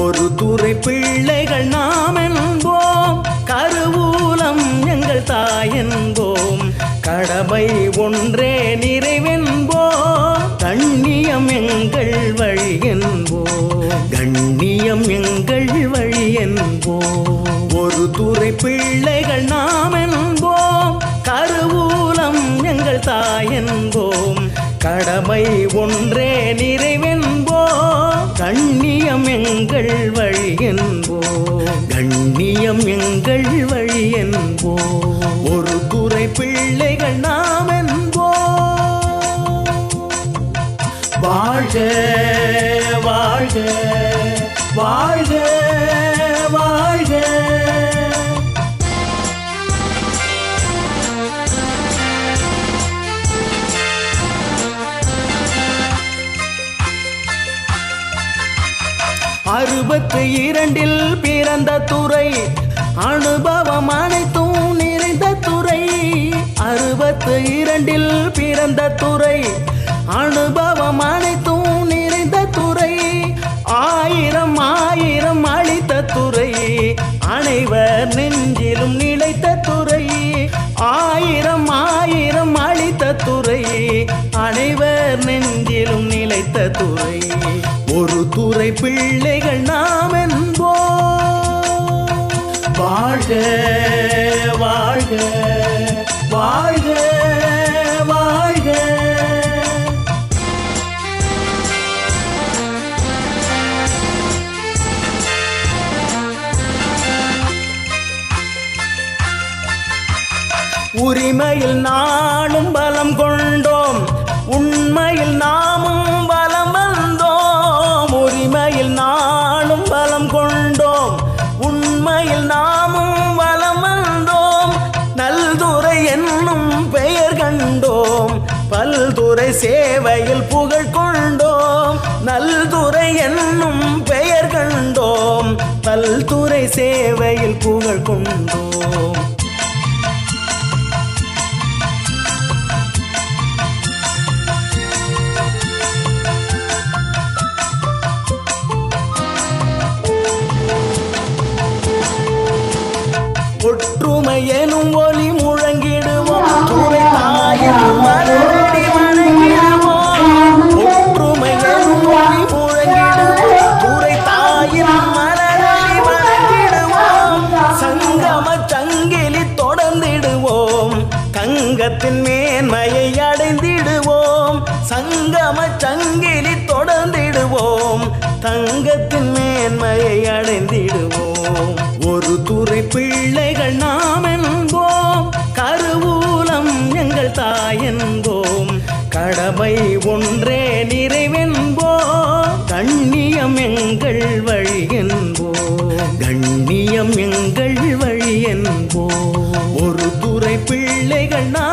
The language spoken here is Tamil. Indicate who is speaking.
Speaker 1: ஒரு துறை பிள்ளைகள் நாம் என்போம். கருவூலம் எங்கள் தாய் என்போம். கடமை ஒன்றே நிறைவென்போம். கண்ணியம் எங்கள் வழி என்போம். கண்ணியம் எங்கள் வழி என்போம். ஒரு துறை பிள்ளைகள் நாம் என்போம். கருவூலம் எங்கள் தாய் என்போம். கடமை ஒன்றே நிறைவே கண்ணியம் எங்கள் வழி என்போம். கண்ணியம் எங்கள் வழி என்போம். ஒரு குறை பிள்ளைகள் நாம் என்போம். வாழ்க வாழ்க வாழ்க. அறுபத்து இரண்டில் பிறந்த துறை அனுபவம் அனைத்தும் நிறைந்த துறை. அறுபத்து இரண்டில் பிறந்த துறை அனுபவம் அனைத்தும் நிறைந்த துறை. ஆயிரம் ஆயிரம் அளித்த துறை அனைவர் நெஞ்சிலும் நிலைத்த துறை. ஆயிரம் ஆயிரம் அளித்த துறை அனைவர் நெஞ்சிலும் நிலைத்த துறை. ஒரு துறை பிள்ளைகள் நாம் என்போ வாழ்க வாழ்க வாழ்க வாழ்க. உரிமையில் நாளும் பலம் கொண்டோம். உண்மையில் நாமும் நல்துறை சேவையில் புகழ் கொண்டோம். நல்துறை என்னும் பெயர் கண்டோம். பல்துறை சேவையில் புகழ் கொண்டோம். ஒற்றுமை எனும் ஒளி சங்கத்தின் மேன்மையை அடைந்திடுவோம். சங்கம சங்கிலி தொடர்ந்திடுவோம். தங்கத்தின் மேன்மையை அடைந்திடுவோம். ஒரு துறை பிள்ளைகள் நாம் என்போம். கருவூலம் எங்கள் தாய் என்போம். கடமை ஒன்றே நிறைவென்போம். கண்ணியம் எங்கள் வழி என்போம். கண்ணியம் எங்கள் வழி என்போம். ஒரு துறை பிள்ளைகள் நாம்